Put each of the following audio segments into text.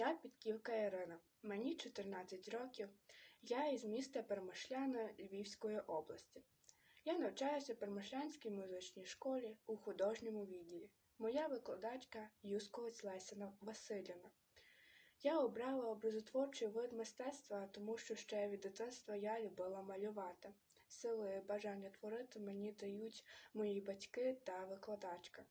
Я Підківка Ірина, мені 14 років. Я із міста Перемишляна Львівської області. Я навчаюся в Перемишлянській музичній школі у художньому відділі. Моя викладачка Юсковець Леся Васильівна. Я обрала образотворчий вид мистецтва, тому що ще від дитинства я любила малювати. Сили бажання творити мені дають мої батьки та викладачка.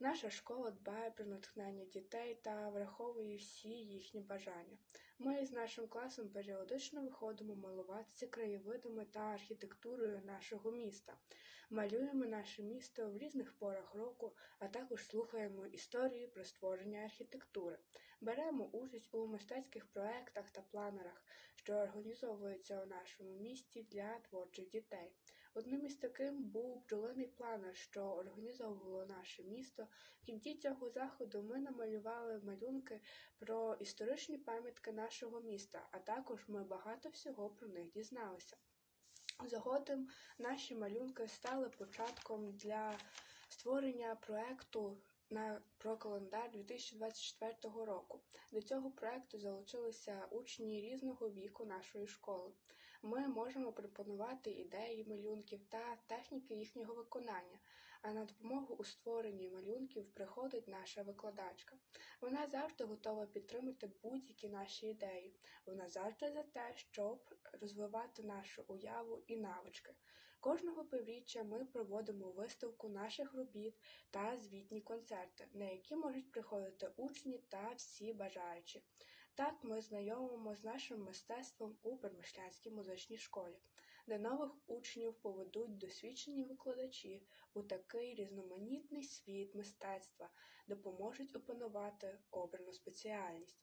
Наша школа дбає про натхнення дітей та враховує всі їхні бажання. Ми з нашим класом періодично виходимо малуватися краєвидами та архітектурою нашого міста. Малюємо наше місто в різних порах року, а також слухаємо історії про створення архітектури. Беремо участь у мистецьких проектах та планерах, що організовуються у нашому місті для творчих дітей. Одним із таких був бджолиний планер, що організовувало наше місто. В кінці цього заходу ми намалювали малюнки про історичні пам'ятки нашого міста, а також ми багато всього про них дізналися. Згодом наші малюнки стали початком для створення проекту на про календар 2024 року. До цього проекту залучилися учні різного віку нашої школи. Ми можемо пропонувати ідеї малюнків та техніки їхнього виконання, а на допомогу у створенні малюнків приходить наша викладачка. Вона завжди готова підтримати будь-які наші ідеї. Вона завжди за те, щоб розвивати нашу уяву і навички. Кожного півріччя ми проводимо виставку наших робіт та звітні концерти, на які можуть приходити учні та всі бажаючі. Так ми знайомимо з нашим мистецтвом у Пермишлянській музичній школі, де нових учнів поведуть досвідчені викладачі у такий різноманітний світ мистецтва, допоможуть опанувати обрану спеціальність.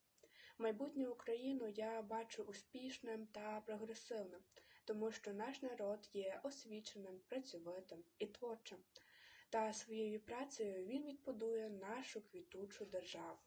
Майбутнє Україну я бачу успішним та прогресивним, тому що наш народ є освіченим, працьовитим і творчим, та своєю працею він відбудує нашу квітучу державу.